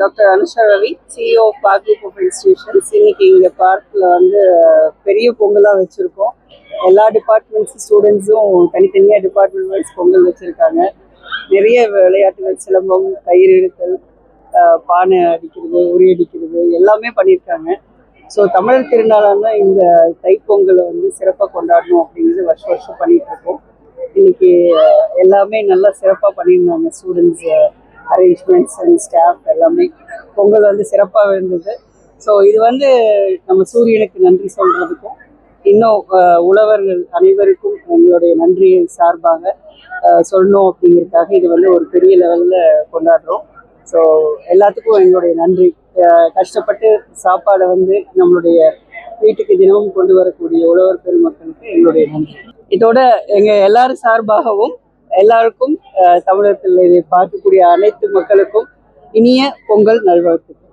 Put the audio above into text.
Doctor Anusha Ravi CEO park group of institutions இன்னைக்கு இங்கே பார்க்கில் வந்து பெரிய பொங்கலாக வச்சுருக்கோம். எல்லா டிபார்ட்மெண்ட்ஸ் ஸ்டூடெண்ட்ஸும் தனித்தனியாக டிபார்ட்மெண்ட் வைஸ் பொங்கல் வச்சுருக்காங்க. நிறைய விளையாட்டுகள் சிலம்பம் கயிறு இழுத்தல் பானை அடிக்கிறது உரி அடிக்கிறது எல்லாமே பண்ணியிருக்காங்க. ஸோ தமிழர் திருநாளான இந்த தைப்பொங்கலை வந்து சிறப்பாக கொண்டாடணும் அப்படிங்கிறது வருஷம் வருஷம் பண்ணிகிட்ருக்கோம் இன்னைக்கு எல்லாமே நல்லா சிறப்பாக பண்ணியிருந்தாங்க. ஸ்டூடெண்ட்ஸ் அரேஞ்ச்மெண்ட்ஸ் அண்ட் ஸ்டாஃப் எல்லாமே பொங்கல் வந்து சிறப்பாக இருந்தது. ஸோ இது வந்து நம்ம சூரியனுக்கு நன்றி சொல்கிறதுக்கும் இன்னும் உழவர்கள் அனைவருக்கும் எங்களுடைய நன்றியை சார்பாக சொல்லணும் அப்படிங்கிறதுக்காக இது வந்து ஒரு பெரிய லெவலில் கொண்டாடுறோம். ஸோ எல்லாத்துக்கும் எங்களுடைய நன்றி. கஷ்டப்பட்டு சாப்பாடை வந்து நம்மளுடைய வீட்டுக்கு தினமும் கொண்டு வரக்கூடிய உழவர் பெருமக்களுக்கு எங்களுடைய நன்றி. இதோட எங்கள் எல்லாரும் சார்பாகவும் எல்லாருக்கும் தமிழகத்தில் இதை பார்க்கக்கூடிய அனைத்து மக்களுக்கும் இனிய பொங்கல் நல்வாழ்த்துக்கள்.